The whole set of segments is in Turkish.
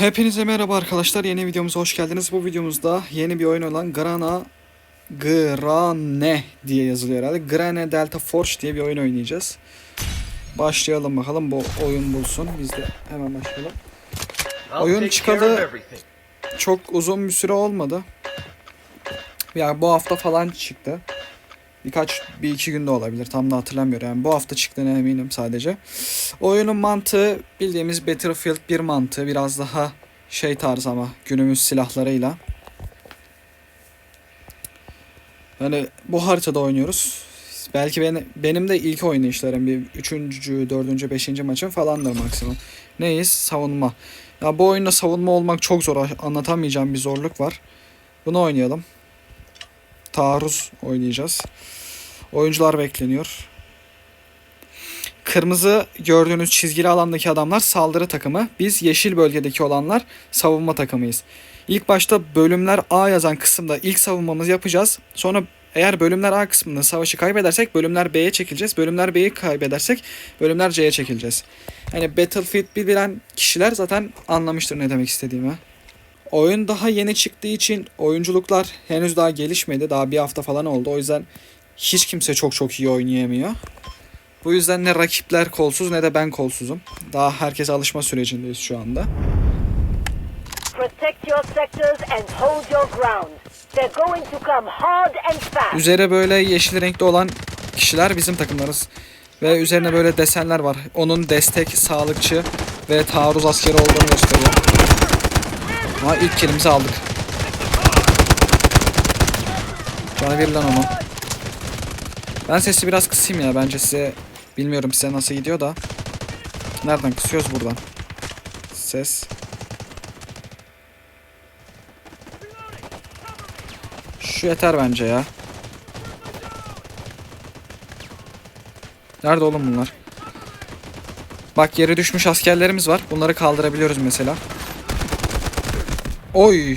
Hepinize merhaba arkadaşlar. Yeni videomuza hoş geldiniz. Bu videomuzda yeni bir oyun olan Grana Grane diye yazılıyor herhalde. Grane Delta Forge diye bir oyun oynayacağız. Başlayalım bakalım bu oyun bulsun. Biz de hemen başlayalım. Oyun çıkalı çok uzun bir süre olmadı. Yani bu hafta falan çıktı. Birkaç, bir iki günde olabilir. Tam da hatırlamıyorum. Yani bu hafta çıktığına eminim sadece. Oyunun mantığı bildiğimiz Battlefield 1 mantığı. Biraz daha şey tarzı ama günümüz silahlarıyla. Yani bu haritada oynuyoruz. Belki beni, benim de ilk oynayışlarım bir üçüncü, dördüncü, beşinci maçım falandır maksimum. Neyiz? Savunma. Ya bu oyunda savunma olmak çok zor. Anlatamayacağım bir zorluk var. Bunu oynayalım. Taarruz oynayacağız. Oyuncular bekleniyor. Kırmızı gördüğünüz çizgili alandaki adamlar saldırı takımı. Biz yeşil bölgedeki olanlar savunma takımıyız. İlk başta bölümler A yazan kısımda ilk savunmamızı yapacağız. Sonra eğer bölümler A kısmında savaşı kaybedersek bölümler B'ye çekileceğiz. Bölümler B'yi kaybedersek bölümler C'ye çekileceğiz. Yani Battlefield 1 bilen kişiler zaten anlamıştır ne demek istediğimi. Oyun daha yeni çıktığı için oyunculuklar henüz daha gelişmedi. Daha bir hafta falan oldu. O yüzden hiç kimse çok çok iyi oynayamıyor. Bu yüzden ne rakipler kolsuz ne de ben kolsuzum. Daha herkes alışma sürecindeyiz şu anda. Üzeri böyle yeşil renkli olan kişiler bizim takımlarız. Ve üzerine böyle desenler var. Onun destek, sağlıkçı ve taarruz askeri olduğunu gösteriyor. Ama ilk kilimizi aldık. Bana ver lan onu. Ben sesi biraz kısayım ya bence size. Bilmiyorum size nasıl gidiyor da. Nereden kısıyoruz buradan? Ses. Şu yeter bence ya. Nerede oğlum bunlar? Bak yere düşmüş askerlerimiz var. Bunları kaldırabiliyoruz mesela. Oy!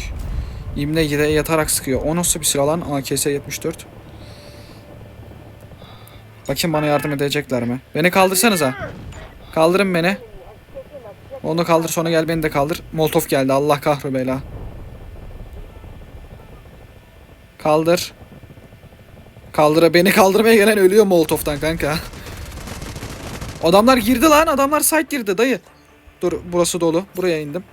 İmle yere yatarak sıkıyor. O nasıl bir silah lan? AKS 74. Bakayım bana yardım edecekler mi? Beni kaldırsanıza. Kaldırın beni. Onu kaldır sonra gel beni de kaldır. Molotov geldi. Allah kahru bela. Kaldır. Kaldıra beni kaldırmaya gelen ölüyor Molotov'tan kanka. Adamlar girdi lan. Adamlar site girdi dayı. Dur burası dolu. Buraya indim.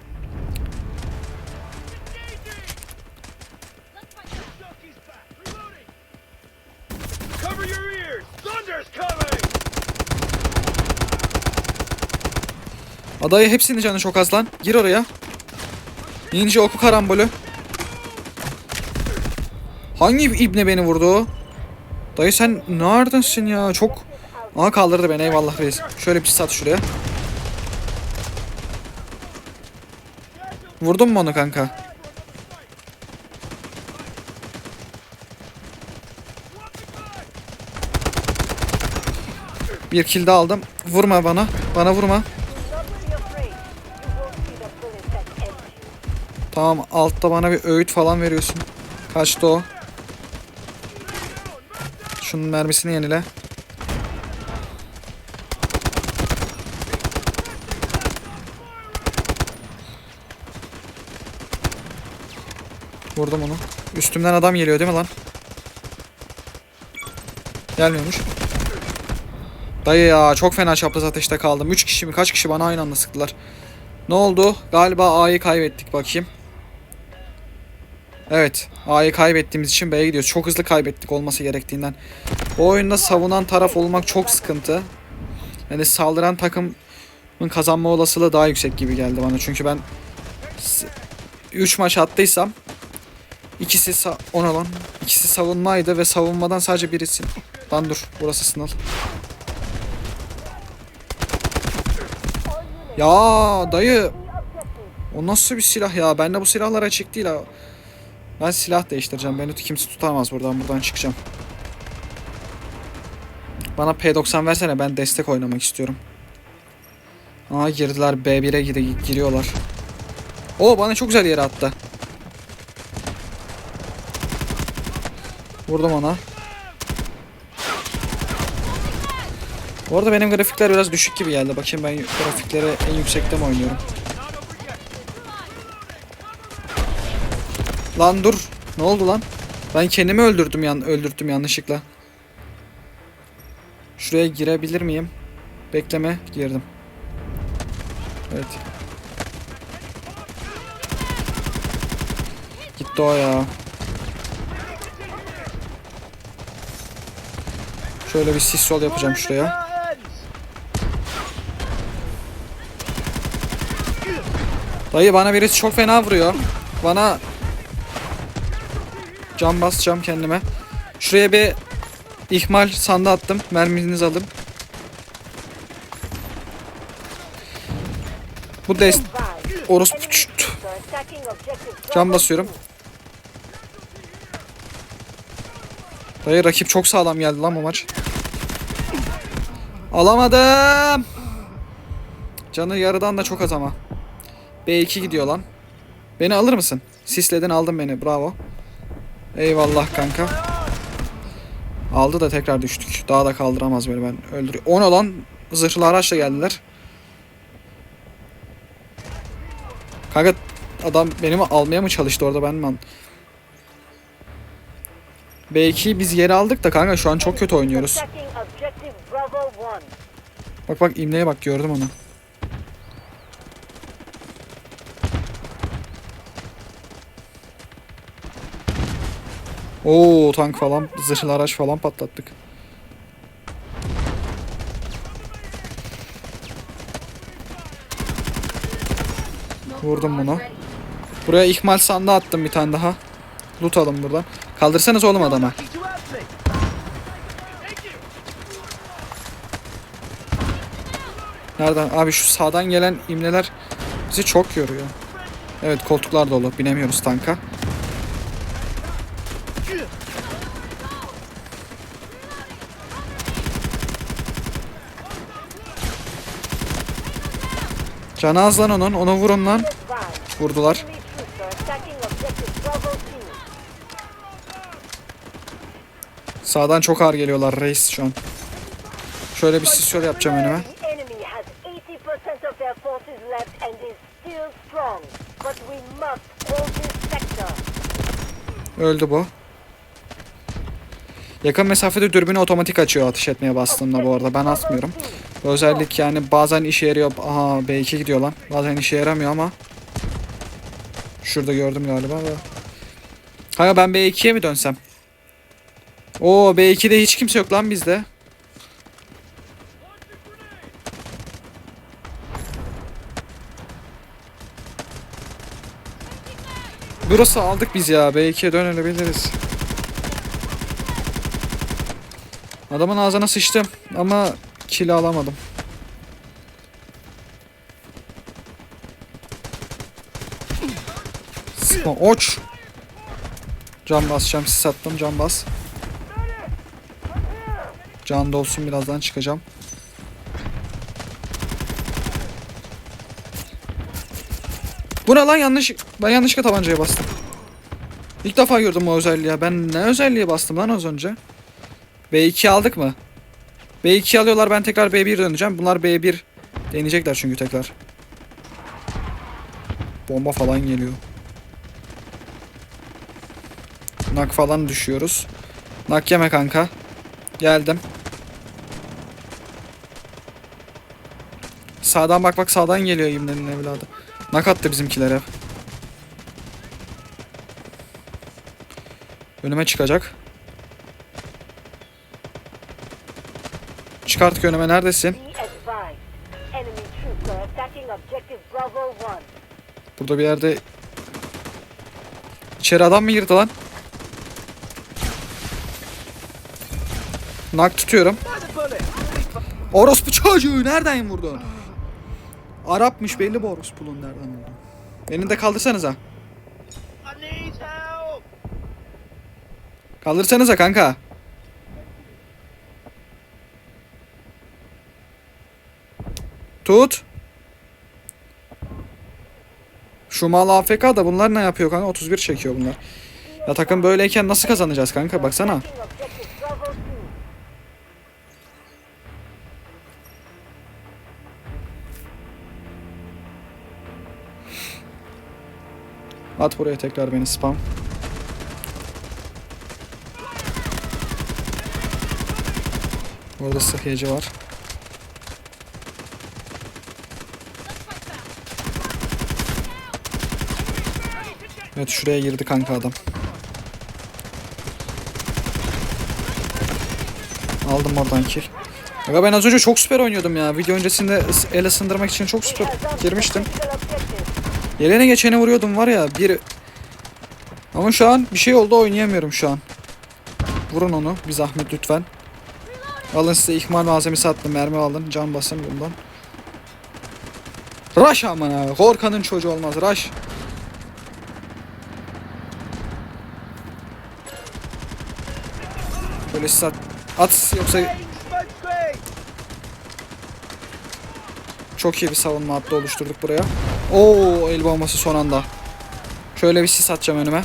Adayı hepsinin canı çok az lan. Gir oraya. Ninja oku karambolü. Hangi ibne beni vurdu? Dayı sen neredesin ya? Çok... Aha kaldırdı beni eyvallah reis. Şöyle bir sat şuraya. Vurdun mu onu kanka? Bir kill de aldım. Vurma bana. Bana vurma. Tamam altta bana bir öğüt falan veriyorsun. Kaçtı o? Şunun mermisini yenile. Vurdum onu. Üstümden adam geliyor değil mi lan? Gelmiyormuş. Dayı ya çok fena çapraz ateşte kaldım. 3 kişi mi kaç kişi bana aynı anda sıktılar. Ne oldu? Galiba A'yı kaybettik bakayım. Evet. A'yı kaybettiğimiz için B'ye gidiyoruz. Çok hızlı kaybettik olması gerektiğinden. Bu oyunda savunan taraf olmak çok sıkıntı. Yani saldıran takımın kazanma olasılığı daha yüksek gibi geldi bana. Çünkü ben 3 maç attıysam ikisi sa ona lan. İkisi savunmaydı ve savunmadan sadece birisi. Lan dur. Burası sınır. Ya dayı. O nasıl bir silah ya? Bende bu silahlar açık değil ha. Ben silah değiştireceğim. Beni kimse tutamaz buradan. Buradan çıkacağım. Bana P90 versene. Ben destek oynamak istiyorum. Aa girdiler. B1'e gir giriyorlar. O bana çok güzel yere attı. Vurdum ona. Bu arada benim grafikler biraz düşük gibi geldi. Bakayım ben grafikleri en yüksekte mi oynuyorum? Lan dur. Ne oldu lan? Ben kendimi öldürdüm yan öldürttüm yanlışlıkla. Şuraya girebilir miyim? Bekleme, girdim. Evet. Gitti o ya. Şöyle bir sis sol yapacağım şuraya. Dayı bana birisi çok fena vuruyor. Bana cam basacağım kendime. Şuraya bir ihmal sandı attım. Merminizi alın. Bu dest Advise. orospu Cam basıyorum. 2. Dayı rakip çok sağlam geldi lan bu maç. Alamadım. Canı yarıdan da çok az ama. B2 gidiyor lan. Beni alır mısın? Sisledin aldın beni. Bravo. Eyvallah kanka. Aldı da tekrar düştük. Daha da kaldıramaz beni ben öldürüyor. O ne lan? Zırhlı araçla geldiler. Kanka adam beni almaya mı çalıştı orada ben mi B2'yi biz yere aldık da kanka şu an çok kötü oynuyoruz. Attacking objective Bravo 1. Bak bak imleye bak gördüm onu. Oo tank falan zırhlı araç falan patlattık. Vurdum bunu. Buraya ihmal sandığı attım bir tane daha. Loot alın buradan. Kaldırsanız oğlum adama. Nereden? Abi şu sağdan gelen imleler bizi çok yoruyor. Evet koltuklar dolu. Binemiyoruz tanka. Canı az lan onun. Onu vurun lan. Vurdular. Enemy troops are attacking objective Bravo 2. Sağdan çok ağır geliyorlar reis şu an. Şöyle bir sisyon yapacağım önüme. The enemy has 80% of their forces left and is still strong. But we must hold this sector. Öldü bu. Yakın mesafede dürbünü otomatik açıyor ateş etmeye bastığımda bu arada. Ben asmıyorum. Bu özellik yani bazen işe yarıyor. Aha B2 gidiyor lan. Bazen işe yaramıyor ama. Şurada gördüm galiba. Kanka ben B2'ye mi dönsem? Oo B2'de hiç kimse yok lan bizde. Burası aldık biz ya. B2'ye dönebiliriz. Adamın ağzına sıçtım ama kill alamadım. Sıkma oç. Can basacağım sis attım can bas. Can dolsun birazdan çıkacağım. Bu ne lan yanlış ben yanlışlıkla tabancaya bastım. İlk defa gördüm o özelliği. Ben ne özelliğe bastım lan az önce? B2 aldık mı? B2 alıyorlar ben tekrar B1 döneceğim. Bunlar B1 deneyecekler çünkü tekrar. Bomba falan geliyor. Nak falan düşüyoruz. Nak yeme kanka. Geldim. Sağdan bak bak sağdan geliyor İmlenin evladı. Nak attı bizimkiler hep. Önüme çıkacak. Çık artık önüme neredesin? Be advised. Enemy troops are attacking objective Bravo 1. Burada bir yerde... İçeri adam mı girdi lan? Nak tutuyorum. Orospu çocuğu nereden vurdun? Arapmış belli bu orospulun nereden vurdu. Beni de kaldırsanıza. Kaldırsanıza kanka. Şu mal AFK da bunlar ne yapıyor kanka? 31 çekiyor bunlar. Ya takım böyleyken nasıl kazanacağız kanka? Baksana. At buraya tekrar beni spam. Orada sıhhiyeci var. Evet şuraya girdi kanka adam. Aldım oradan kill. Aga ben az önce çok süper oynuyordum ya. Video öncesinde el ısındırmak için çok süper girmiştim. Yelene geçene vuruyordum var ya bir... Ama şu an bir şey oldu oynayamıyorum şu an. Vurun onu bir zahmet lütfen. Alın size ihmal malzemesi attım mermi alın can basın bundan. Rush amına korkanın çocuğu olmaz rush. Böyle at, at yoksa! Çok iyi bir savunma hattı oluşturduk buraya. Oo el bombası son anda. Şöyle bir sis atacağım önüme.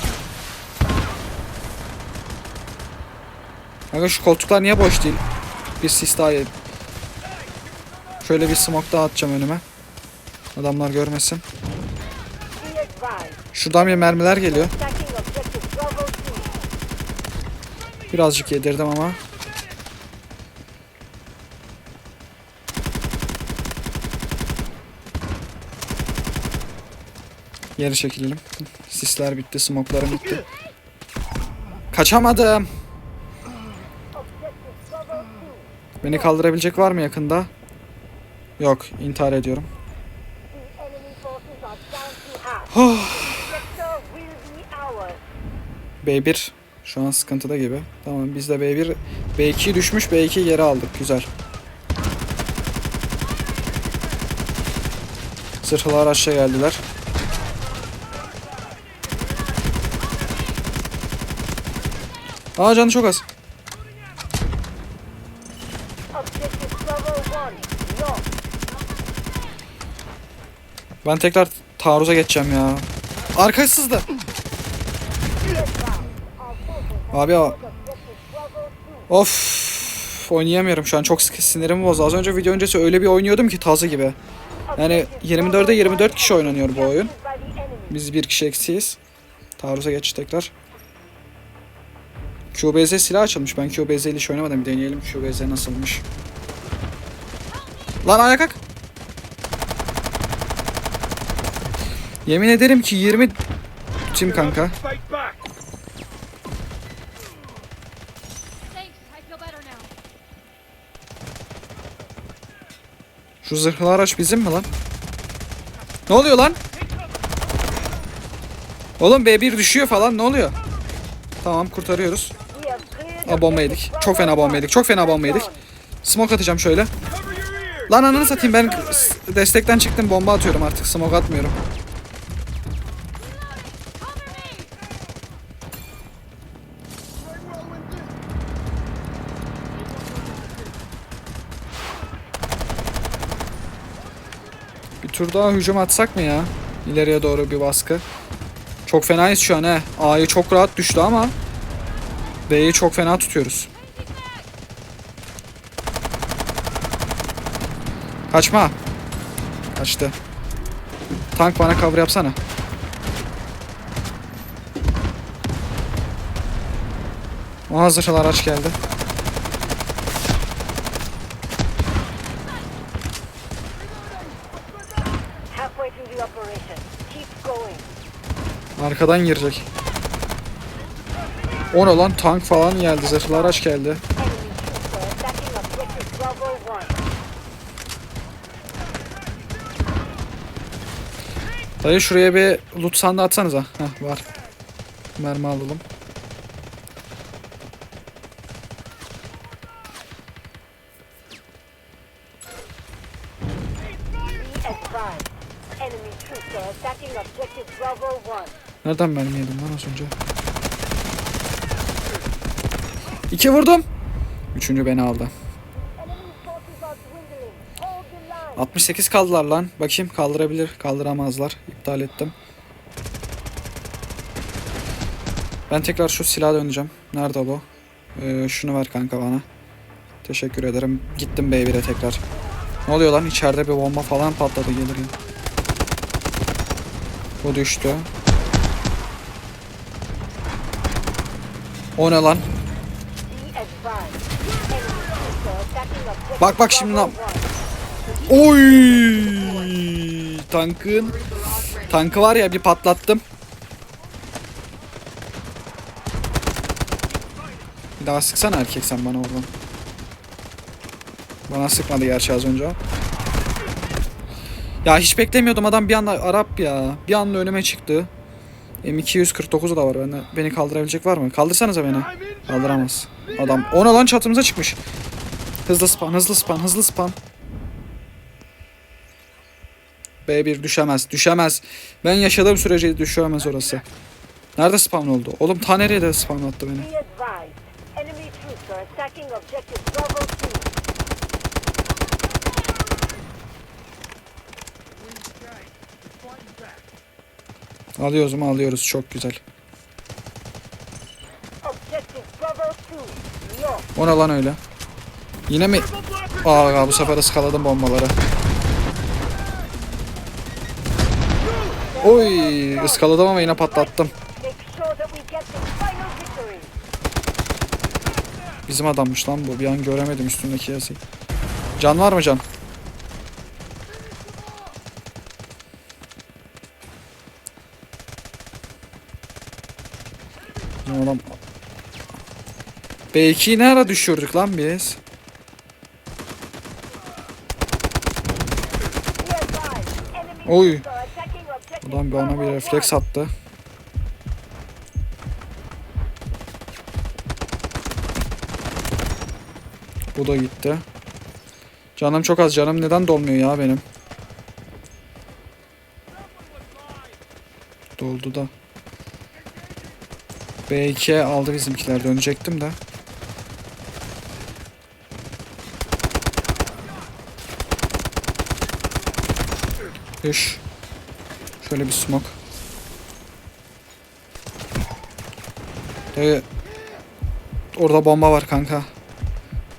Aga şu koltuklar niye boş değil? Bir sis daha yedim. Şöyle bir smoke daha atacağım önüme. Adamlar görmesin. Şuradan bir mermiler geliyor. Attacking objective Bravo 2. Birazcık yedirdim ama. Geri çekilelim. Sisler bitti, smoklarım bitti. Kaçamadım. Objective Bravo 2. Beni kaldırabilecek var mı yakında? Yok, intihar ediyorum. Ours. B1 şu an sıkıntıda gibi. Tamam biz de B1 B2 düşmüş B2 geri aldık. Güzel. Zırhlı araçla geldiler. Aa canı çok az. Objective Bravo 1. Lost. Ben tekrar taarruza geçeceğim ya. Arkasızdı. Abi o. Objective Bravo 2. Of. Oynayamıyorum şu an. Çok sıkı sinirim bozdu. Az önce video öncesi öyle bir oynuyordum ki tazı gibi. Yani 24'e 24 kişi oynanıyor bu oyun. Biz bir kişi eksiyiz. Taarruza geç tekrar. QBZ silah açılmış. Ben QBZ ile hiç oynamadım. Deneyelim QBZ nasılmış. Lan ayağa kalk. Yemin ederim ki 20 tim kanka. Şu zırhlı araç bizim mi lan? Ne oluyor lan? Oğlum B1 düşüyor falan ne oluyor? Tamam kurtarıyoruz. Aa, bomba yedik. Çok fena bomba yedik. Çok fena bomba yedik. Smoke atacağım şöyle. Lan ananı satayım ben destekten çıktım bomba atıyorum artık smoke atmıyorum. Tur daha hücum atsak mı ya? İleriye doğru bir baskı. Çok fenayız şu an he. A'yı çok rahat düştü ama B'yi çok fena tutuyoruz. Kaçma. Kaçtı. Tank bana cover yapsana. Aha zırhlı araç geldi. Arkadan girecek. O ne lan tank falan geldi zırhlı araç geldi. Enemy troops are attacking objective Bravo 1. Dayı şuraya bir loot sandığı atsanıza. Heh var. Mermi alalım. Be advised. Enemy troops are attacking objective Bravo 1. Nereden mermi yedim lan az önce? İki vurdum. Üçüncü beni aldı. Enemy forces are dwindling. Hold the line. 68 kaldılar lan. Bakayım kaldırabilir. Kaldıramazlar. İptal ettim. Ben tekrar şu silaha döneceğim. Nerede bu? Ee, şunu ver kanka bana. Teşekkür ederim. Gittim B1'e tekrar. Ne oluyor lan? İçeride bir bomba falan patladı gelir ya. Bu düştü. O ne lan? Bak bak şimdi lan. Oy! Tankın tankı var ya bir patlattım. Bir daha sıksana erkek sen bana oradan. Bana sıkmadı gerçi az önce. Ya hiç beklemiyordum adam bir anda Arap ya. Bir anda önüme çıktı. M249 da var bende. Beni kaldırabilecek var mı? Kaldırsanıza beni. Kaldıramaz. Adam ona lan çatımıza çıkmış. Hızlı span, hızlı span, hızlı span. B1 düşemez, düşemez. Ben yaşadığım sürece düşemez orası. Nerede spawn oldu? Oğlum ta nereye de spawn attı beni? Alıyoruz mu alıyoruz çok güzel. Objective Bravo 2. Lost. O ne lan öyle? Yine mi? Aa bu sefer ıskaladım bombaları. Oy ıskaladım ama yine patlattım. Bizim adammış lan bu. Bir an göremedim üstündeki yazıyı. Can var mı can? Bizim adam... B2'yi ne ara düşürdük lan biz? Oy. objective Adam bana bir refleks attı. Bu da gitti. Canım çok az. Canım neden dolmuyor ya benim? Doldu da. B2 aldı bizimkiler. Dönecektim de. Düş. Şöyle bir smoke. Dayı. Orada bomba var kanka.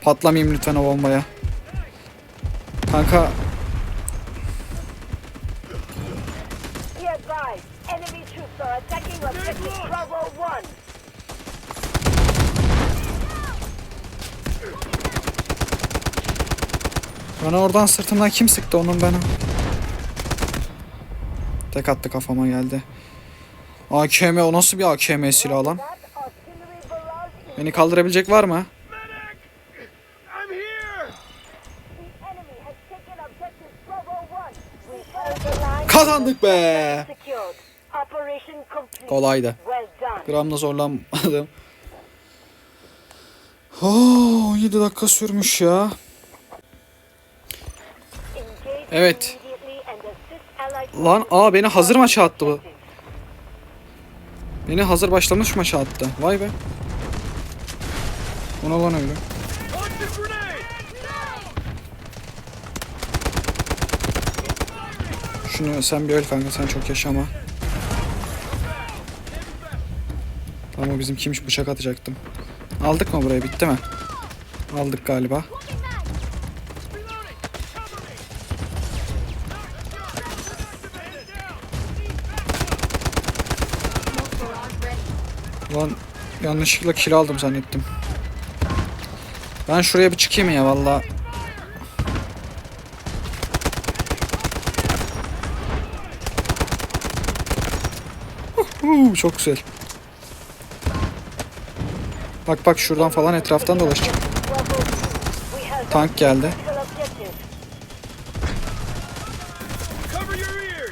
Patlamayayım lütfen o bombaya. Kanka Be advised. Enemy troops are attacking objective Bravo 1. bana oradan sırtımdan kim sıktı onun bana? Tek attı kafama geldi. AKM o nasıl bir AKM silahı lan? Beni kaldırabilecek var mı? I'm here! the enemy has taken objective Bravo 1. We held the line. Kazandık be. Kolaydı. Gramda zorlanmadım. Oo, 7 dakika sürmüş ya. Evet. Lan aa beni hazır maça attı bu. Beni hazır başlamış maça attı. Vay be. Ona lan öyle. Şunu sen bir öl kanka sen çok yaşama. Tamam o bizim kimmiş bıçak atacaktım. Aldık mı burayı bitti mi? Aldık galiba. Lan yanlışlıkla kill aldım zannettim. Ben şuraya bir çıkayım ya valla. Çok güzel. Bak bak şuradan falan etraftan dolaşacak. Bravo 2. We held Tank geldi.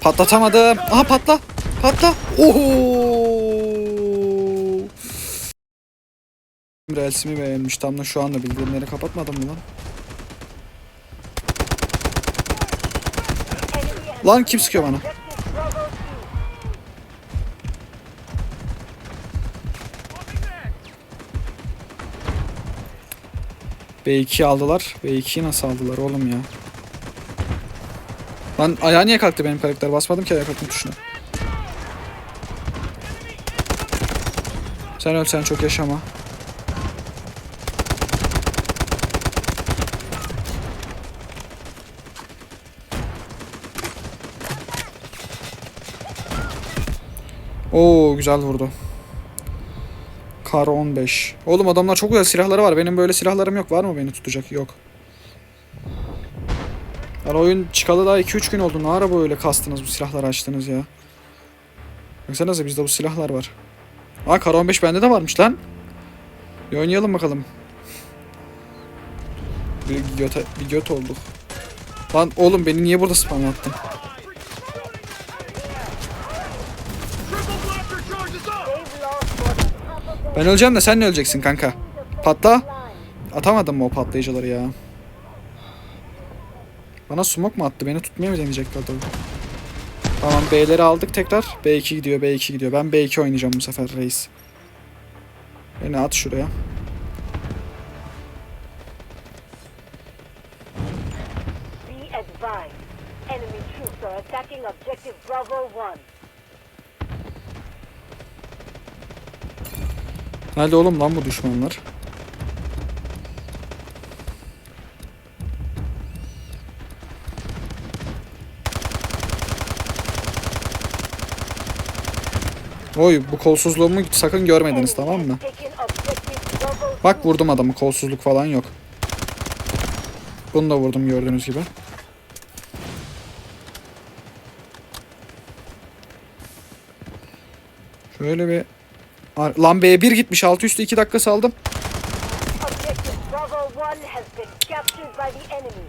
Patlatamadım. Aha patla. Patla. Oho. Relsimi beğenmiş. Tam da şu anda bildirimleri kapatmadım mı lan? Lan kim sıkıyor bana? objective Bravo 2. B2 aldılar. B2'yi nasıl aldılar oğlum ya? Lan ayağı niye kalktı benim karakter? Basmadım ki ayağa kalkma tuşuna. Sen öl sen çok yaşama. Oo güzel vurdu. Kar 15. Oğlum adamlar çok güzel silahları var. Benim böyle silahlarım yok. Var mı beni tutacak? Yok. Yani oyun çıkalı daha 2-3 gün oldu. Ne ara böyle kastınız bu silahları açtınız ya. Baksanıza bizde bu silahlar var. Aa Kar 15 bende de varmış lan. Bir oynayalım bakalım. Bir göt, bir göt olduk. Lan oğlum beni niye burada spam attın? Ben öleceğim de sen ne öleceksin kanka? Patla. line. Atamadın mı o patlayıcıları ya? Bana smoke mu attı? Beni tutmaya mı deneyecekler tabii. Tamam B'leri aldık tekrar. B2 gidiyor, B2 gidiyor. Ben B2 oynayacağım bu sefer reis. Beni at şuraya. Enemy troops are attacking objective Bravo 1. Nerede oğlum lan bu düşmanlar? Oy bu kolsuzluğumu sakın görmediniz tamam mı? Bak vurdum adamı kolsuzluk falan yok. Bunu da vurdum gördüğünüz gibi. Şöyle bir... Lan B1 gitmiş. Altı üstü 2 dakika saldım. Objective Bravo 1 has been captured by the enemy.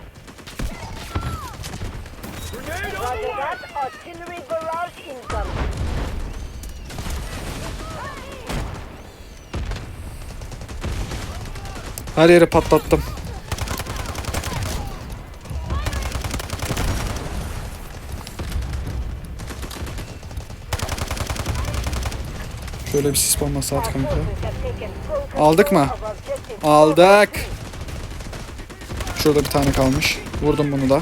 Grenade on Roger the way! that. Artillery barrage incoming. Her yeri patlattım. Şöyle bir sis bombası at kanka. Aldık mı? Aldık. 2. Şurada bir tane kalmış. Vurdum bunu da.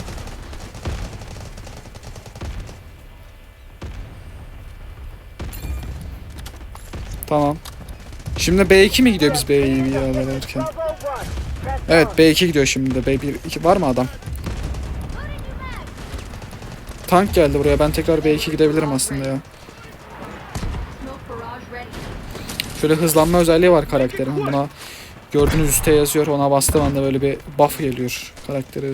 Tamam. Şimdi B2 mi gidiyor biz B'yi bir alırken? Bravo 1. Press Evet on. B2 gidiyor şimdi de. B1 2 var mı adam? Tank geldi buraya. Ben tekrar B2 gidebilirim aslında ya. Şöyle hızlanma özelliği var karakterin. Buna gördüğünüz üstte yazıyor. Ona bastığım anda böyle bir buff geliyor karakteri.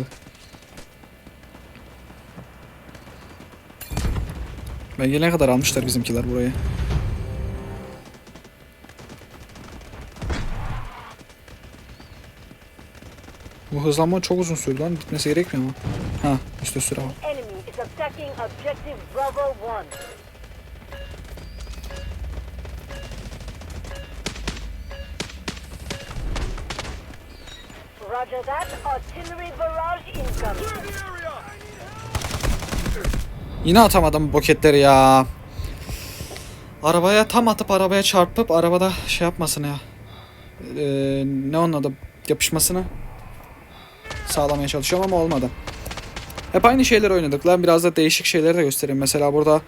Ben gelene kadar almışlar bizimkiler burayı. Bu hızlanma çok uzun sürdü lan. Bitmesi gerekmiyor mu? Ha, işte süre var. Roger that. Artillery barrage incoming. Yine atamadım boketleri ya. Arabaya tam atıp arabaya çarpıp arabada şey yapmasını ya. Ee, ne onun adı? Yapışmasını sağlamaya çalışıyorum ama olmadı. Hep aynı şeyler oynadık lan. Biraz da değişik şeyleri de göstereyim. Mesela burada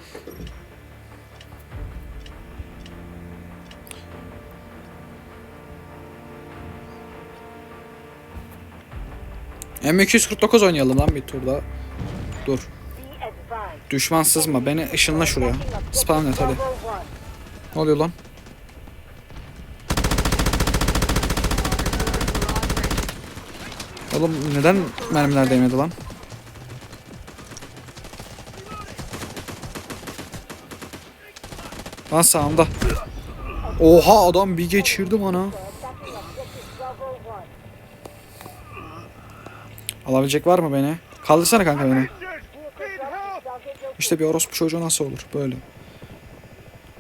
M249 oynayalım lan bir turda. Dur. Düşman sızma. Beni ışınla şuraya. Spawn et hadi. Bravo 1. Ne oluyor lan? Oğlum neden mermiler değmedi lan? Lan sağımda. Oha adam bir geçirdi bana. Attacking objective Bravo 1. Alabilecek var mı beni? Kaldırsana kanka beni. İşte bir orospu çocuğu nasıl olur? Böyle.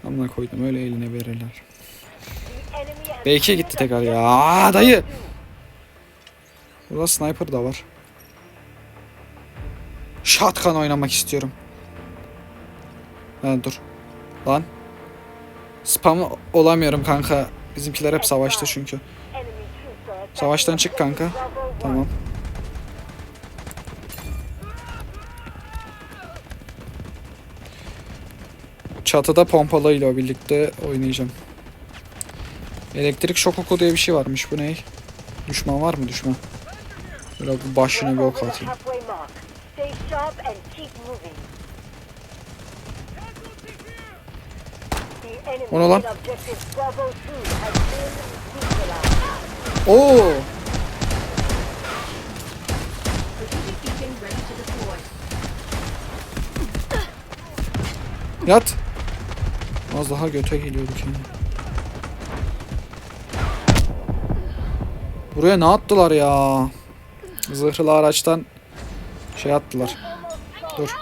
Amına koydum öyle eline verirler. Enemy has B2'ye gitti tekrar ya. Aa, dayı. Burada sniper da var. Shotgun oynamak istiyorum. Ha dur. Lan. Spam olamıyorum kanka. Bizimkiler hep savaşta çünkü. Savaştan çık kanka. objective Bravo 1. Tamam. Çatıda pompalıyla birlikte oynayacağım. Elektrik şok oku diye bir şey varmış. Bu ne? Düşman var mı düşman? Böyle bir başını bir ok atayım. O ne lan? main objective Bravo 2 has been neutralized. Oo! Yat. Az daha göte geliyorduk yani. Buraya ne attılar ya? Zırhlı araçtan şey attılar. Dur.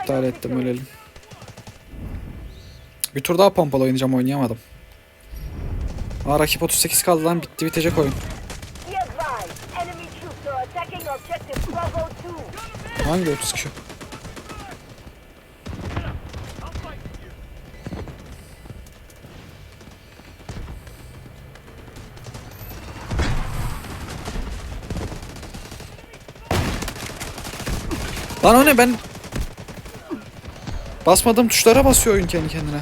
İptal ettim ölelim. Bir tur daha pompalı oynayacağım oynayamadım. Aa rakip 38 kaldı lan bitti bitecek oyun. Hangi 32? Lan o ne ben Basmadığım tuşlara basıyor oyun kendi kendine.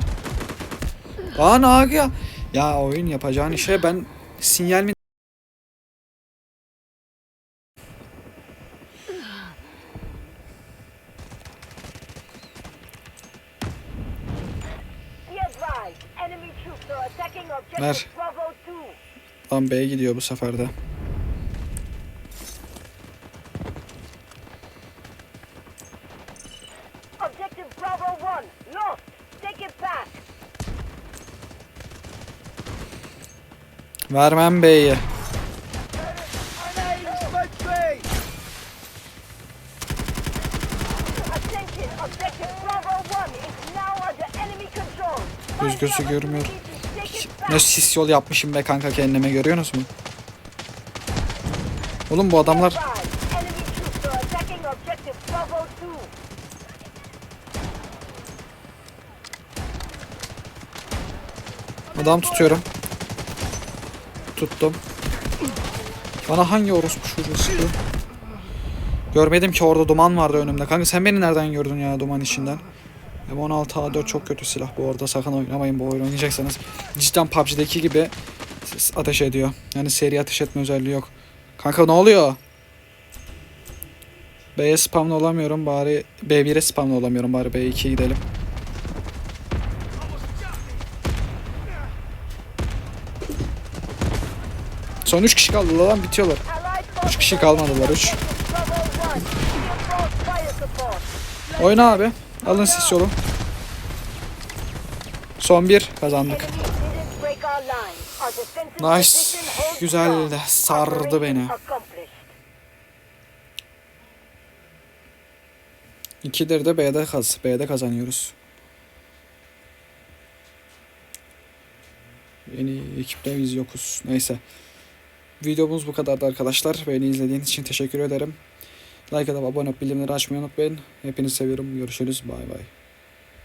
Lan abi ya. Ya oyun yapacağın işe ben sinyal mi Ver. Bravo 2. Lan B'ye gidiyor bu sefer de. Objective Bravo 1 lost. Take it back. Vermem B'yi. Attention, objective Bravo 1 is now under enemy control. Göz gözü görmüyor. Ne sis yol yapmışım be kanka kendime görüyorsunuz mu? Oğlum bu adamlar Be advised, enemy troops are attacking objective Bravo 2. adam tutuyorum. Tuttum. Bana hangi orospu çocuğu sıkıyor? Görmedim ki orada duman vardı önümde. Kanka sen beni nereden gördün ya duman içinden? M16 A4 çok kötü silah bu arada. Sakın oynamayın bu oyunu oynayacaksanız. Cidden PUBG'deki gibi ateş ediyor. Yani seri ateş etme özelliği yok. Kanka ne oluyor? B'ye spamlı olamıyorum bari B1'e spamlı olamıyorum bari B2'ye gidelim. Son 3 kişi kaldı lan bitiyorlar. Allied Üç kişi forces kalmadılar, are üç. attacking Bravo 1. Reinforce fire support. Oyna abi. Alın siz yolu. Son bir kazandık. Nice. Güzel de sardı beni. accomplished. İkidir de B'de kaz. B'de kazanıyoruz. Yeni ekipte biz yokuz. Neyse. Videomuz bu kadardı arkadaşlar. Beni izlediğiniz için teşekkür ederim. Like atıp abone olup bildirimleri açmayı unutmayın. Hepinizi seviyorum. Görüşürüz. Bay bay.